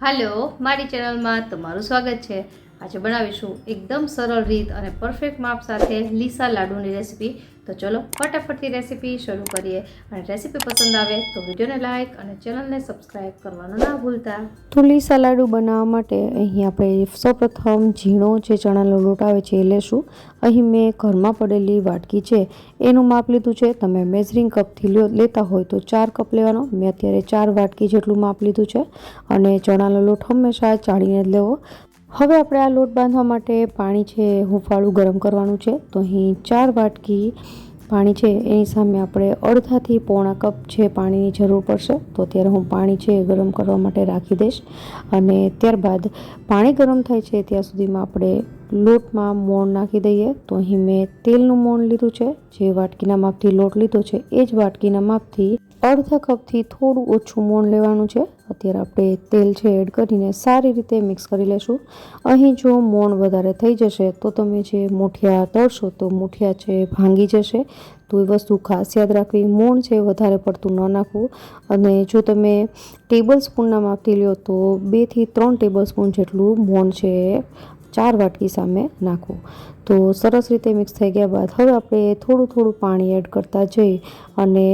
હાલો મારી ચેનલમાં તમારું સ્વાગત છે. આજે બનાવીશું એકદમ સરળ રીત અને પરફેક્ટ માપ સાથે લીસા લાડુની રેસીપી તો ચલો ફટાફટથી રેસીપી શરૂ કરીએ. અને રેસીપી પસંદ આવે તો વિડીયોને લાઇક અને ચેનલને સબસ્ક્રાઈબ કરવાનું ના ભૂલતા. તો લીસા લાડુ બનાવવા માટે અહીં આપણે સૌપ્રથમ ઝીણો જે ચણાનો લોટ આવે છે એ લેશું. અહીં મેં ઘરમાં પડેલી વાટકી છે, એનું માપ લીધું છે. તમે મેઝરિંગ કપથી લેતા હોય તો ચાર કપ લેવાનો. મેં અત્યારે ચાર વાટકી જેટલું માપ લીધું છે. અને ચણાનો લોટ હંમેશા ચાળીને જ લેવો. હવે આપણે આ લોટ બાંધવા માટે પાણી છે હુંફાળું ગરમ કરવાનું છે. તો અહીં ચાર વાટકી પાણી છે, એની સામે આપણે અડધાથી પોણા કપ છે પાણીની જરૂર પડશે. તો ત્યારે હું પાણી છે ગરમ કરવા માટે રાખી દઈશ. અને ત્યારબાદ પાણી ગરમ થાય છે ત્યાં સુધીમાં આપણે લોટમાં મોણ નાખી દઈએ. તો અહીં મેં તેલનું મોણ લીધું છે. જે વાટકીના માપથી લોટ લીધો છે, એ જ વાટકીના માપથી અડધા કપથી થોડું ઓછું મોણ લેવાનું છે. અત્યારે આપણે તેલ છે એડ કરીને સારી રીતે મિક્સ કરી લેશું. અહીં જો મોણ વધારે થઈ જશે તો તમે જે મૂઠિયા તળશો તો મૂઠિયા છે ભાંગી જશે. તો એ વસ્તુ ખાસ યાદ રાખવી, મોણ છે વધારે પડતું ન નાખવું. અને જો તમે ટેબલ સ્પૂનના માપથી લ્યો તો બેથી ત્રણ ટેબલ સ્પૂન જેટલું મોણ છે ચાર વાટકી સામે નાખવું. તો સરસ રીતે મિક્સ થઈ ગયા બાદ હવે આપણે થોડું થોડું પાણી એડ કરતા જઈ અને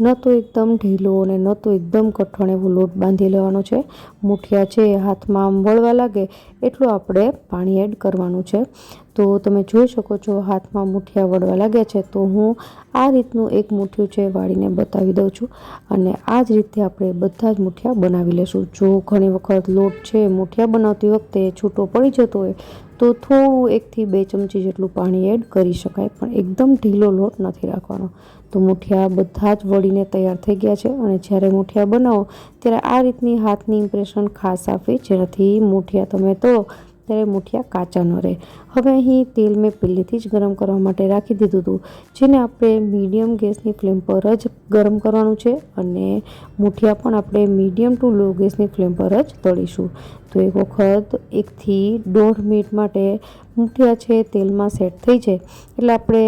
ન તો એકદમ ઢીલો અને ન તો એકદમ કઠણ એવો લોટ બાંધી લેવાનો છે. મુઠિયા છે હાથમાં આમ વળવા લાગે એટલું આપણે પાણી એડ કરવાનું છે. તો તમે જોઈ શકો છો, હાથમાં મુઠિયા વળવા લાગ્યા છે, તો હું આ રીતનું એક મુઠ્ઠું છે વાળીને બતાવી દઉં છું. અને આ જ રીતે આપણે બધા જ મુઠિયા બનાવી લેશું. જો ઘણી વખત લોટ છે મુઠિયા બનાવતી વખતે છૂટો પડી જતો હોય, તો થોડું એકથી બે ચમચી જેટલું પાણી એડ કરી શકાય, પણ એકદમ ઢીલો લોટ નથી રાખવાનો. તો મુઠિયા બધા જ વળીને તૈયાર થઈ ગયા છે અને જ્યારે મુઠિયા બનાવો, ત્યારે આ રીતની હાથની ઇમ્પ્રેશન ખાસ આપવી. જેનાથી મુઠિયા તમે તળો ત્યારે મુઠિયા કાચા ન રહે. હવે અહીં તેલ મેં પહેલેથી જ ગરમ કરવા માટે રાખી દીધું હતું, જેને આપણે મીડિયમ ગેસની ફ્લેમ પર જ ગરમ કરવાનું છે અને મુઠિયા પણ આપણે મીડિયમ ટુ લો ગેસની ફ્લેમ પર જ તળીશું. તો એક વખત એકથી દોઢ મિનિટ માટે મુઠિયા છે તેલમાં સેટ થઈ જાય. એટલે આપણે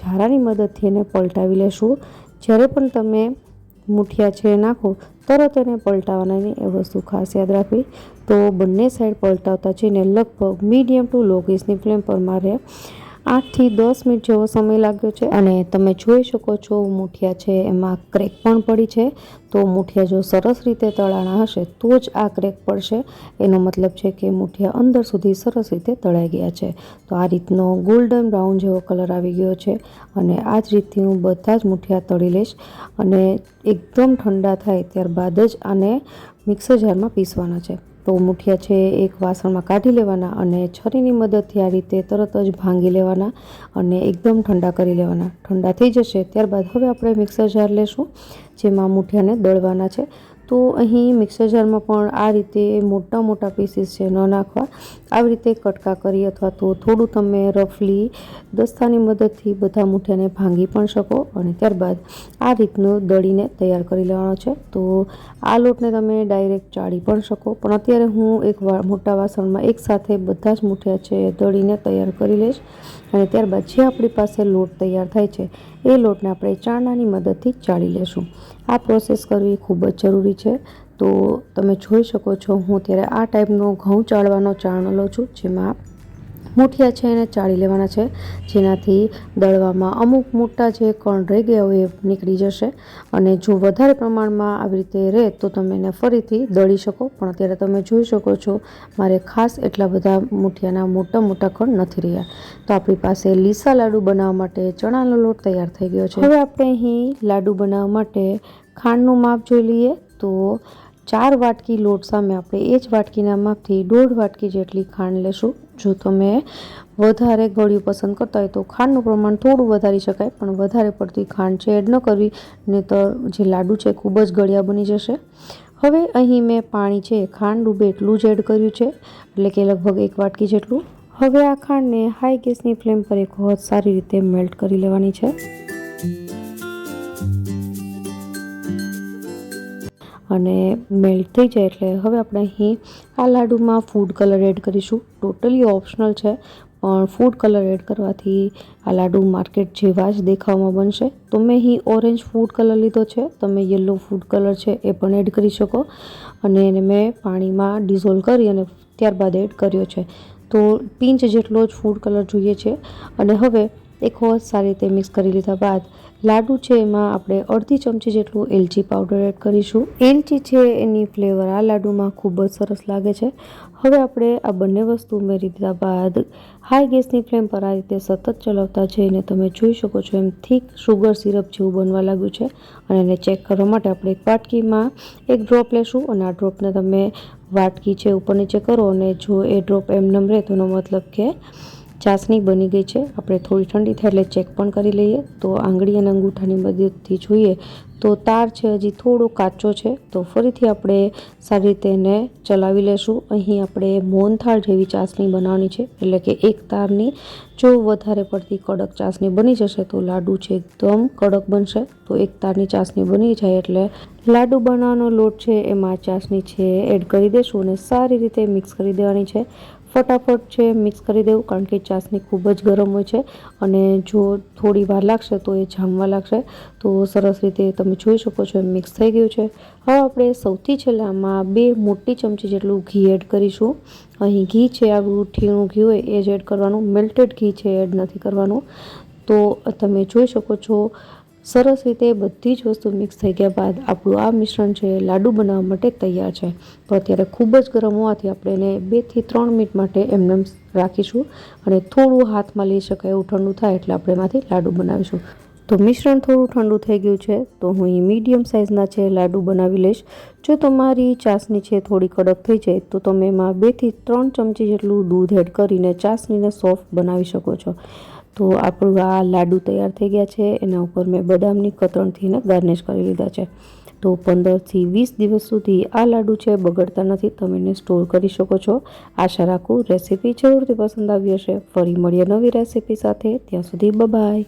ઝારાની મદદથી એને પલટાવી લેશું. જ્યારે પણ તમે મુઠિયા છે નાખો, તરત એને પલટાવવાના એ વસ્તુ ખાસ યાદ રાખવી. તો બંને સાઈડ પલટાવતા જઈને લગભગ મીડિયમ ટુ લો ગેસની ફ્લેમ પર મારે આઠથી દસ મિનિટ જેવો સમય લાગ્યો છે અને તમે જોઈ શકો છો મૂઠિયા છે, એમાં ક્રેક પણ પડી છે. તો મૂઠિયા જો સરસ રીતે તળાણા હશે, તો જ આ ક્રેક પડશે. એનો મતલબ છે કે મૂઠિયા અંદર સુધી સરસ રીતે તળાઈ ગયા છે. તો આ રીતનો ગોલ્ડન બ્રાઉન જેવો કલર આવી ગયો છે અને આ જ રીતથી હું બધા જ મૂઠિયા તળી લઈશ અને એકદમ ઠંડા થાય ત્યારબાદ જ આને મિક્સર જારમાં પીસવાના છે. તો મુઠિયા છે એક વાસણમાં કાઢી લેવાના અને છરીની મદદથી આ રીતે તરત જ ભાંગી લેવાના અને એકદમ ઠંડા કરી લેવાના. ઠંડા થઈ જશે ત્યારબાદ હવે આપણે મિક્સર જાર લેશું, જેમાં મુઠિયાને દળવાના છે. તો અહીં મિક્સર જારમાં પણ આ રીતે મોટા મોટા પીસીસ છે, ન નાખવા. આવી રીતે કટકા કરી અથવા તો થોડું તમે રફલી દસ્તાની મદદથી બધા મૂઠિયાને ભાંગી પણ શકો અને ત્યારબાદ આ રીતનું દળીને તૈયાર કરી લેવાનો છે. તો આ લોટને તમે ડાયરેક્ટ ચાળી પણ શકો. પણ અત્યારે હું એક મોટા વાસણમાં એકસાથે બધા જ મૂઠિયા છે દળીને તૈયાર કરી લઈશ. અને ત્યારબાદ જે આપણી પાસે લોટ તૈયાર થાય છે, એ લોટને આપણે ચાણાની મદદથી ચાળી લેશું. આ પ્રોસેસ કરવી ખૂબ જ જરૂરી છે. તો તમે જોઈ શકો છો, હું અત્યારે આ ટાઈપનો ઘઉં ચાળવાનો લઉં છું, જેમાં મૂઠિયા છે એને ચાળી લેવાના છે, જેનાથી દળવામાં અમુક મોટા જે કણ રહી ગયા હોય એ નીકળી જશે અને જો વધારે પ્રમાણમાં આવી રીતે રહે તો તમે એને ફરીથી દળી શકો, પણ અત્યારે તમે જોઈ શકો છો, મારે ખાસ એટલા બધા મૂઠિયાના મોટા મોટા કણ નથી રહ્યા. તો આપણી પાસે લીસા લાડુ બનાવવા માટે ચણાનો લોટ તૈયાર થઈ ગયો છે. હવે આપણે અહીં લાડુ બનાવવા માટે ખાંડનું માપ જોઈ લઈએ, તો ચાર વાટકી લોટ સામે આપણે એ જ વાટકીના માપથી દોઢ વાટકી જેટલી ખાંડ લેશું. જો તમે વધારે ગળ્યું પસંદ કરતા હોય તો ખાંડનું પ્રમાણ થોડું વધારી શકાય, પણ વધારે પડતી ખાંડ છે એડ ન કરવી ને તો જે લાડુ છે ખૂબ જ ગળ્યા બની જશે. હવે અહીં મેં પાણી છે ખાંડ ડૂબે એટલું જ એડ કર્યું છે, એટલે કે લગભગ એક વાટકી જેટલું. હવે આ ખાંડને હાઈ ગેસની ફ્લેમ પર એક વખત સારી રીતે મેલ્ટ કરી લેવાની છે. અને મેલ્ટ થઈ જાય એટલે હવે આપણે અહીં આ લાડુમાં ફૂડ કલર એડ કરીશું. ટોટલી ઓપ્શનલ છે, પણ ફૂડ કલર એડ કરવાથી આ લાડુ માર્કેટ જેવા જ દેખાવમાં બનશે. તો મેં અહીં ઓરેન્જ ફૂડ કલર લીધો છે, તમે યલો ફૂડ કલર છે એ પણ એડ કરી શકો. અને એને મેં પાણીમાં ડિઝોલ્વ કરી અને ત્યારબાદ એડ કર્યો છે. તો પિંચ જેટલો જ ફૂડ કલર જોઈએ છે. અને હવે એક વખત સારી રીતે મિક્સ કરી લીધા બાદ લાડુ છે એમાં આપણે અડધી ચમચી જેટલું એલચી પાવડર એડ કરીશું. એલચી છે એની ફ્લેવર આ લાડુમાં ખૂબ જ સરસ લાગે છે. હવે આપણે આ બંને વસ્તુ ઉમેરી દીધા બાદ હાઈ ગેસની ફ્લેમ પર આ રીતે સતત ચલાવતા જઈને તમે જોઈ શકો છો એમ થીક શુગર સિરપ જેવું બનવા લાગ્યું છે અને એને ચેક કરવા માટે આપણે એક વાટકીમાં એક ડ્રોપ લેશું અને આ ડ્રોપને તમે વાટકી છે ઉપર નીચે કરો અને જો એ ડ્રોપ એમનેમ રહે તો મતલબ કે ચાસણી બની ગઈ છે. આપણે થોડી ઠંડી થાય એટલે ચેક પણ કરી લઈએ. તો આંગળી અને અંગૂઠાની મદદથી જોઈએ તો તાર છે હજી થોડો કાચો છે. તો ફરીથી આપણે સારી રીતે એને ચલાવી લેશું. અહીં આપણે મોહનથાળ જેવી ચાસણી બનાવવાની છે. એટલે કે એક તારની જો વધારે પડતી કડક ચાસણી બની જશે તો લાડુ છે એકદમ કડક બનશે. તો એક તારની ચાસણી બની જાય એટલે લાડુ બનાવવાનો લોટ છે. એમાં ચાસણી છે, એડ કરી દેશું અને સારી રીતે મિક્સ કરી દેવાની છે. ફટાફટ છે મિક્સ કરી દેવું, કારણ કે ચાસણી ખૂબ જ ગરમ હોય છે અને જો થોડી વાર લાગશે તો એ જામવા લાગશે. તો સરસ રીતે તમે જોઈ શકો છો એમ મિક્સ થઈ ગયું છે. હવે આપણે સૌથી છેલ્લામાં બે મોટી ચમચી જેટલું ઘી એડ કરીશું. અહીં ઘી છે, આવું ઠીણું ઘી હોય એ જ એડ કરવાનું મેલ્ટેડ ઘી છે એડ નથી કરવાનું. તો તમે જોઈ શકો છો સરસ રીતે બધી જ વસ્તુ મિક્સ થઈ ગયા બાદ આપણું આ મિશ્રણ છે લાડુ બનાવવા માટે તૈયાર છે. તો અત્યારે ખૂબ જ ગરમ હોવાથી આપણે એને બેથી ત્રણ મિનિટ માટે એમને રાખીશું અને થોડું હાથમાં લઈ શકાય એવું ઠંડુ થાય એટલે આપણે એમાંથી લાડુ બનાવીશું. તો મિશ્રણ થોડું ઠંડુ થઈ ગયું છે, તો હું અહીં મીડિયમ સાઇઝના છે લાડુ બનાવી લઈશ. જો તમારી ચાસણી છે થોડી કડક થઈ જાય, તો તમે એમાં બેથી ત્રણ ચમચી જેટલું દૂધ એડ કરીને ચાસણીને સોફ્ટ બનાવી શકો છો. તો આપણું આ લાડુ તૈયાર થઈ ગયા છે. એના ઉપર મેં બદામની કતરણથી એને ગાર્નિશ કરી લીધા છે. તો પંદરથી વીસ દિવસ સુધી આ લાડુ છે, બગડતા નથી. તમે એને સ્ટોર કરી શકો છો. આશા રાખું રેસીપી જરૂરથી પસંદ આવી હશે. ફરી મળીએ નવી રેસીપી સાથે. ત્યાં સુધી બાય